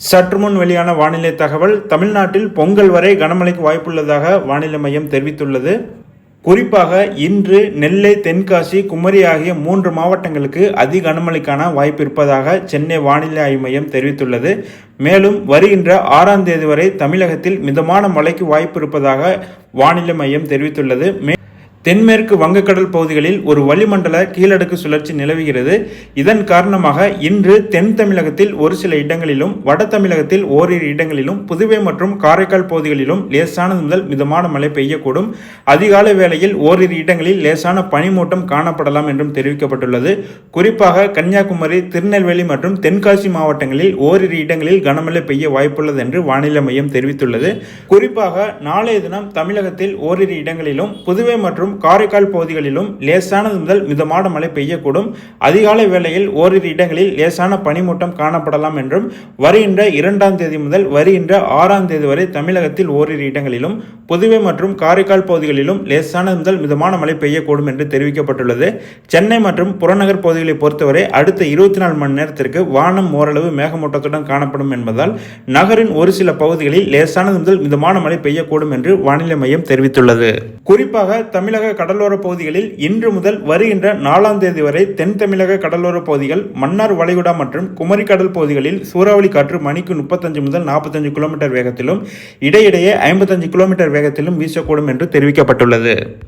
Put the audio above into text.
சற்று முன் வெளியான வானிலை தகவல் தமிழ்நாட்டில் பொங்கல் வரை கனமழைக்கு வாய்ப்புள்ளதாக வானிலை மையம் தெரிவித்துள்ளது. குறிப்பாக இன்று நெல்லை தென்காசி குமரி ஆகிய மூன்று மாவட்டங்களுக்கு அதி கனமழைக்கான வாய்ப்பு இருப்பதாக சென்னை வானிலை ஆய்வு மையம் தெரிவித்துள்ளது. மேலும் வருகின்ற ஆறாம் தேதி வரை தமிழகத்தில் மிதமான மழைக்கு வாய்ப்பு இருப்பதாக வானிலை மையம் தெரிவித்துள்ளது. மே தென்மேற்கு வங்கக்கடல் பகுதிகளில் ஒரு வளிமண்டல கீழடுக்கு சுழற்சி நிலவுகிறது. இதன் காரணமாக இன்று தென் தமிழகத்தில் ஒரு சில இடங்களிலும் வட தமிழகத்தில் ஓரிரு இடங்களிலும் புதுவை மற்றும் காரைக்கால் பகுதிகளிலும் லேசானது முதல் மிதமான மழை பெய்யக்கூடும். அதிகாலை வேளையில் ஓரிரு இடங்களில் லேசான பனிமூட்டம் காணப்படலாம் என்றும் தெரிவிக்கப்பட்டுள்ளது. குறிப்பாக கன்னியாகுமரி திருநெல்வேலி மற்றும் தென்காசி மாவட்டங்களில் ஓரிரு இடங்களில் கனமழை பெய்ய வாய்ப்புள்ளது என்று வானிலை மையம் தெரிவித்துள்ளது. குறிப்பாக நாளைய தினம் தமிழகத்தில் ஓரிரு இடங்களிலும் புதுவை மற்றும் மற்றும் காரைக்கால் பகுதிகளிலும் லேசானது முதல் மிதமான மழை பெய்யக்கூடும். அதிகாலை வேளையில் ஓரிரு இடங்களில் லேசான பனிமூட்டம் காணப்படலாம் என்றும் வருகின்ற இரண்டாம் தேதி முதல் வருகின்ற ஆறாம் தேதி வரை தமிழகத்தில் ஓரிரு இடங்களிலும் புதுவை மற்றும் காரைக்கால் பகுதிகளிலும் லேசானது முதல் மிதமான மழை பெய்யக்கூடும் என்று தெரிவிக்கப்பட்டுள்ளது. சென்னை மற்றும் புறநகர் பகுதிகளை பொறுத்தவரை அடுத்த இருபத்தி நாலு மணி நேரத்திற்கு வானம் ஓரளவு மேகமூட்டத்துடன் காணப்படும் என்பதால் நகரின் ஒரு சில பகுதிகளில் லேசானது முதல் மிதமான மழை பெய்யக்கூடும் என்று வானிலை மையம் தெரிவித்துள்ளது. குறிப்பாக தமிழக கடலோர பகுதிகளில் இன்று முதல் வருகின்ற நாலாம் தேதி வரை தென் தமிழக கடலோர பகுதிகள் மன்னார் வளைகுடா மற்றும் குமரி கடல் பகுதிகளில் சூறாவளி காற்று மணிக்கு முப்பத்தஞ்சு முதல் நாற்பத்தஞ்சு கிலோமீட்டர் வேகத்திலும் இடையிடையே ஐம்பத்தஞ்சு கிலோமீட்டர் வேகத்திலும் வீசக்கூடும் என்று தெரிவிக்கப்பட்டுள்ளது.